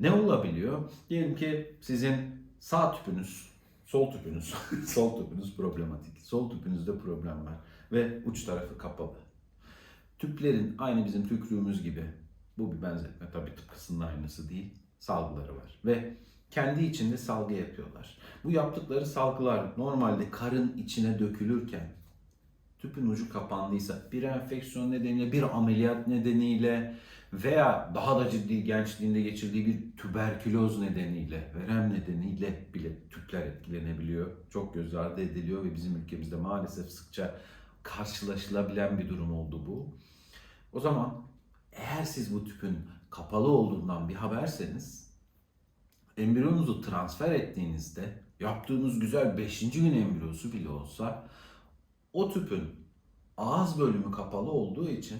Ne olabiliyor? Diyelim ki sizin sağ tüpünüz, sol tüpünüz, sol tüpünüz problematik. Sol tüpünüzde problem var ve uç tarafı kapalı. Tüplerin aynı bizim tükrüğümüz gibi, bu bir benzetme tabii tıpkısının aynısı değil, salgıları var. Ve kendi içinde salgı yapıyorlar. Bu yaptıkları salgılar normalde karın içine dökülürken tüpün ucu kapandıysa bir enfeksiyon nedeniyle, bir ameliyat nedeniyle veya daha da ciddi gençliğinde geçirdiği bir tüberküloz nedeniyle, verem nedeniyle bile tüpler etkilenebiliyor. Çok göz ardı ediliyor ve bizim ülkemizde maalesef sıkça karşılaşılabilen bir durum oldu bu. O zaman eğer siz bu tüpün kapalı olduğundan bir haberseniz embriyonuzu transfer ettiğinizde yaptığınız güzel 5. gün embriyosu bile olsa o tüpün ağız bölümü kapalı olduğu için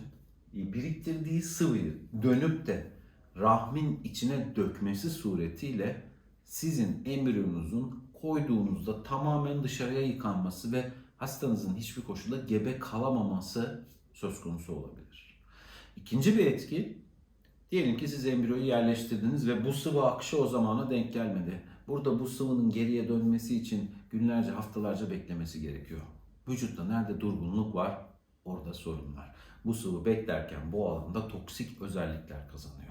biriktirdiği sıvıyı dönüp de rahmin içine dökmesi suretiyle sizin embriyonunuzun koyduğunuzda tamamen dışarıya yıkanması ve hastanızın hiçbir koşulda gebe kalamaması söz konusu olabilir. İkinci bir etki, diyelim ki siz embriyoyu yerleştirdiniz ve bu sıvı akışı o zamana denk gelmedi. Burada bu sıvının geriye dönmesi için günlerce, haftalarca beklemesi gerekiyor. Vücutta nerede durgunluk var, orada sorun var. Bu sıvı beklerken bu alanda toksik özellikler kazanıyor.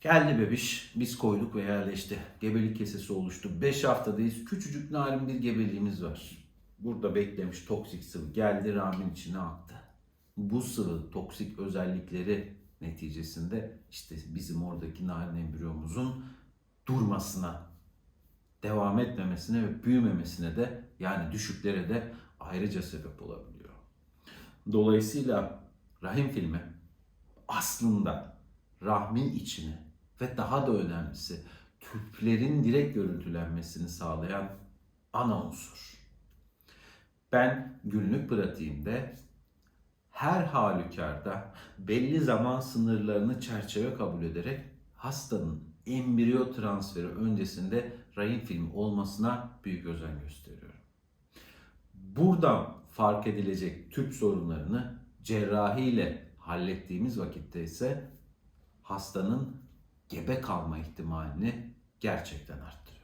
Geldi bebiş, biz koyduk ve yerleşti. Gebelik kesesi oluştu. 5 haftadayız. Küçücük narin bir gebeliğimiz var. Burada beklemiş toksik sıvı geldi rahmin içine aktı. Bu sıvı toksik özellikleri neticesinde işte bizim oradaki narin embriyomuzun durmasına, devam etmemesine ve büyümemesine de yani düşüklere de ayrıca sebep olabiliyor. Dolayısıyla rahim filmi aslında rahmin içini ve daha da önemlisi tüplerin direkt görüntülenmesini sağlayan ana unsur. Ben günlük pratiğimde her halükarda belli zaman sınırlarını çerçeve kabul ederek hastanın embriyo transferi öncesinde rahim filmi olmasına büyük özen gösteriyorum. Buradan fark edilecek tüp sorunlarını cerrahiyle hallettiğimiz vakitte ise hastanın gebe kalma ihtimalini gerçekten arttırır.